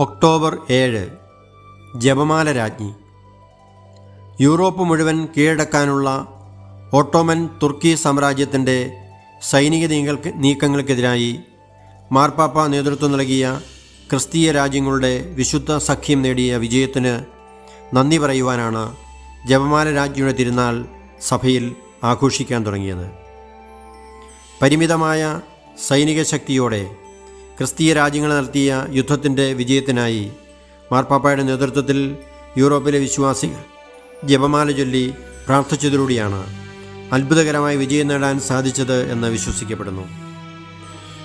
October ഏഴ്. ജപമാല രാജ്ഞി. യൂറോപ്പ് മുഴുവൻ കീഴടക്കാനുള്ള ഓട്ടോമൻ തുർക്കി സാമ്രാജ്യത്തിന്റെ സൈനിക നീങ്ങൾക്ക് നീക്കങ്ങൾക്കെതിരായി മാർപ്പാപ്പ നേതൃത്വം നൽകിയ ക്രിസ്തീയ രാജ്യങ്ങളുടെ വിശുദ്ധ സഖ്യം നേടിയ വിജയത്തിന് നന്ദി പറയുവാനാണ് ജപമാല രാജ്ഞിയുടെ തിരുനാൾ സഭയിൽ ആഘോഷിക്കാൻ തുടങ്ങിയത്. പരിമിതമായ സൈനിക ശക്തിയോടെ ക്രിസ്തീയ രാജ്യങ്ങൾ നടത്തിയ യുദ്ധത്തിന്റെ വിജയത്തിനായി മാർപ്പാപ്പയുടെ നേതൃത്വത്തിൽ യൂറോപ്പിലെ വിശ്വാസികൾ ജപമാല ചൊല്ലി പ്രാർത്ഥിച്ചതിലൂടെയാണ് അത്ഭുതകരമായ വിജയം നേടാൻ സാധിച്ചത് എന്ന് വിശ്വസിക്കപ്പെടുന്നു.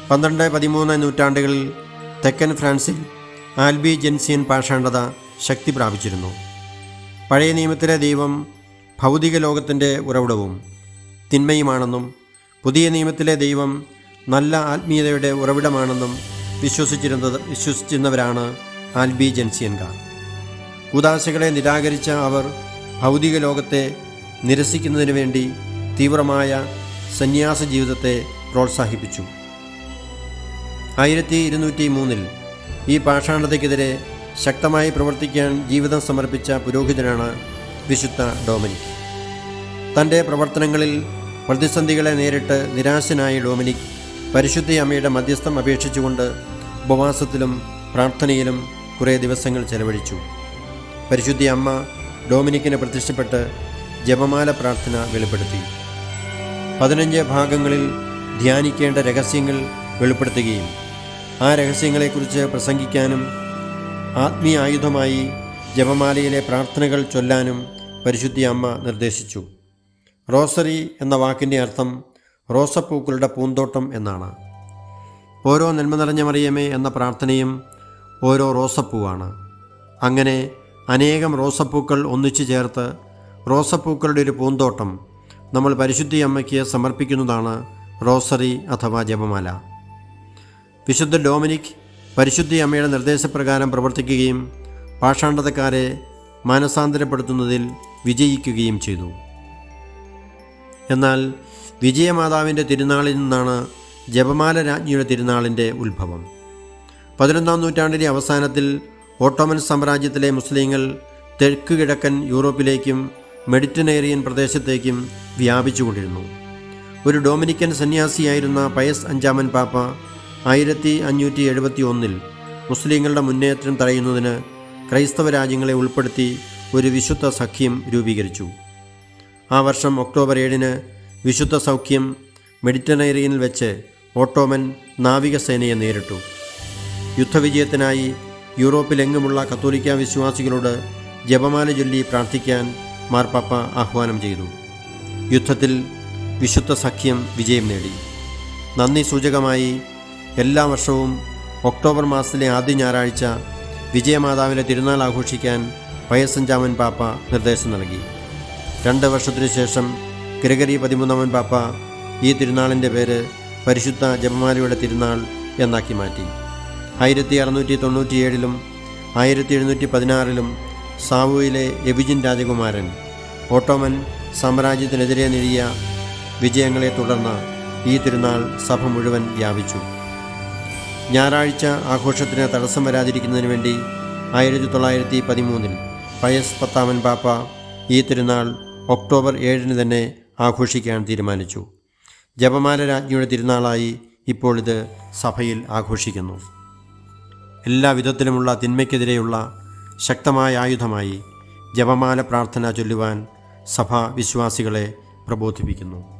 പന്ത്രണ്ട് പതിമൂന്ന് നൂറ്റാണ്ടുകളിൽ തെക്കൻ ഫ്രാൻസിൽ ആൽബി ജെൻസിയൻ പാഷാണ്ഡത ശക്തി പ്രാപിച്ചിരുന്നു. പഴയ നിയമത്തിലെ ദൈവം ഭൗതിക ലോകത്തിന്റെ ഉറവിടവും തിന്മയുമാണെന്നും പുതിയ നിയമത്തിലെ ദൈവം നല്ല ആത്മീയതയുടെ ഉറവിടമാണെന്നും വിശ്വസിച്ചിരുന്നത് വിശ്വസിച്ചിരുന്നവരാണ് ആൽബി ജൻസിയൻകാർ. ഉദാശകളെ നിരാകരിച്ച അവർ ഭൗതിക ലോകത്തെ നിരസിക്കുന്നതിന് വേണ്ടി തീവ്രമായ സന്യാസ ജീവിതത്തെ പ്രോത്സാഹിപ്പിച്ചു. ആയിരത്തി ഇരുന്നൂറ്റി മൂന്നിൽ ഈ പാഷാണ്ഡതയ്ക്കെതിരെ ശക്തമായി പ്രവർത്തിക്കാൻ ജീവിതം സമർപ്പിച്ച പുരോഹിതനാണ് വിശുദ്ധ ഡോമിനിക്. തന്റെ പ്രവർത്തനങ്ങളിൽ പ്രതിസന്ധികളെ നേരിട്ട് നിരാശനായ ഡൊമിനിക് പരിശുദ്ധ അമ്മയുടെ മധ്യസ്ഥം അപേക്ഷിച്ചുകൊണ്ട് ഉപവാസത്തിലും പ്രാർത്ഥനയിലും കുറേ ദിവസങ്ങൾ ചെലവഴിച്ചു. പരിശുദ്ധി അമ്മ ഡോമിനിക്കിന് പ്രത്യക്ഷപ്പെട്ട് ജപമാല പ്രാർത്ഥന വെളിപ്പെടുത്തി. പതിനഞ്ച് ഭാഗങ്ങളിൽ ധ്യാനിക്കേണ്ട രഹസ്യങ്ങൾ വെളിപ്പെടുത്തുകയും ആ രഹസ്യങ്ങളെക്കുറിച്ച് പ്രസംഗിക്കാനും ആത്മീയ ആയുധമായി ജപമാലയിലെ പ്രാർത്ഥനകൾ ചൊല്ലാനും പരിശുദ്ധി അമ്മ നിർദ്ദേശിച്ചു. റോസറി എന്ന വാക്കിന്റെ അർത്ഥം റോസപ്പൂക്കളുടെ പൂന്തോട്ടം എന്നാണ്. ഓരോ നന്മ നിറഞ്ഞ മറിയമേ എന്ന പ്രാർത്ഥനയും ഓരോ റോസപ്പൂവാണ്. അങ്ങനെ അനേകം റോസപ്പൂക്കൾ ഒന്നിച്ചു ചേർത്ത് റോസപ്പൂക്കളുടെ ഒരു പൂന്തോട്ടം നമ്മൾ പരിശുദ്ധി അമ്മയ്ക്ക് സമർപ്പിക്കുന്നതാണ് റോസറി അഥവാ ജപമാല. വിശുദ്ധ ഡോമിനിക് പരിശുദ്ധി അമ്മയുടെ നിർദ്ദേശപ്രകാരം പ്രവർത്തിക്കുകയും പാഷാണ്ഡതക്കാരെ മാനസാന്തരപ്പെടുത്തുന്നതിൽ വിജയിക്കുകയും ചെയ്തു. എന്നാൽ വിജയമാതാവിന്റെ തിരുനാളിൽ നിന്നാണ് ജപമാല രാജ്ഞിയുടെ തിരുനാളിന്റെ ഉത്ഭവം. പതിനൊന്നാം നൂറ്റാണ്ടിന്റെ അവസാനത്തിൽ ഓട്ടോമൻ സാമ്രാജ്യത്തിലെ മുസ്ലിങ്ങൾ തെക്ക് കിഴക്കൻ യൂറോപ്പിലേക്കും മെഡിറ്ററേനിയൻ പ്രദേശത്തേക്കും വ്യാപിച്ചുകൊണ്ടിരുന്നു. ഒരു ഡൊമിനിക്കൻ സന്യാസിയായിരുന്ന പയസ് അഞ്ചാമൻ പാപ്പ ആയിരത്തി അഞ്ഞൂറ്റി എഴുപത്തി ഒന്നിൽ മുസ്ലിങ്ങളുടെ മുന്നേറ്റം തടയുന്നതിന് ക്രൈസ്തവ രാജ്യങ്ങളെ ഉൾപ്പെടുത്തി ഒരു വിശുദ്ധ സഖ്യം രൂപീകരിച്ചു. ആ വർഷം ഒക്ടോബർ ഏഴിന് വിശുദ്ധ സൗഖ്യം മെഡിറ്ററേനിയനിൽ വെച്ച് ഓട്ടോമൻ നാവികസേനയെ നേരിട്ടു. യുദ്ധവിജയത്തിനായി യൂറോപ്പിലെങ്ങുമുള്ള കത്തോലിക്ക വിശ്വാസികളോട് ജപമാല ചൊല്ലി പ്രാർത്ഥിക്കാൻ മാർപ്പാപ്പ ആഹ്വാനം ചെയ്തു. യുദ്ധത്തിൽ വിശുദ്ധ സഖ്യം വിജയം നേടി. നന്ദി സൂചകമായി എല്ലാ വർഷവും ഒക്ടോബർ മാസത്തിലെ ആദ്യ ഞായറാഴ്ച വിജയമാതാവിന്റെ തിരുനാൾ ആഘോഷിക്കാൻ പയസഞ്ചാമൻ പാപ്പ നിർദ്ദേശം നൽകി. രണ്ട് വർഷത്തിനു ശേഷം ഗ്രഗറി പതിമൂന്നാമൻ പാപ്പ ഈ തിരുനാളിന്റെ പേര് പരിശുദ്ധ ജപമാലയുടെ തിരുനാൾ എന്നാക്കി മാറ്റി. ആയിരത്തി അറുന്നൂറ്റി തൊണ്ണൂറ്റിയേഴിലും ആയിരത്തി എഴുന്നൂറ്റി പതിനാറിലും സാവുയിലെ എബിജിൻ രാജകുമാരൻ ഓട്ടോമൻ സാമ്രാജ്യത്തിനെതിരെ നേടിയ വിജയങ്ങളെ തുടർന്ന് ഈ തിരുനാൾ സഭ മുഴുവൻ വ്യാപിച്ചു. ഞായറാഴ്ച ആഘോഷത്തിന് തടസ്സം വരാതിരിക്കുന്നതിന് വേണ്ടി ആയിരത്തി തൊള്ളായിരത്തി പതിമൂന്നിൽ പയസ് പത്താമൻ പാപ്പ ഈ തിരുനാൾ ഒക്ടോബർ ഏഴിന് തന്നെ ആഘോഷിക്കാൻ തീരുമാനിച്ചു. ജപമാല രാജ്ഞിയുടെ തിരുനാളായി ഇപ്പോൾ ഇത് സഭയിൽ ആഘോഷിക്കുന്നു. എല്ലാ വിധത്തിലുമുള്ള തിന്മയ്ക്കെതിരെയുള്ള ശക്തമായ ആയുധമായി ജപമാല പ്രാർത്ഥന ചൊല്ലുവാൻ സഭ വിശ്വാസികളെ പ്രബോധിപ്പിക്കുന്നു.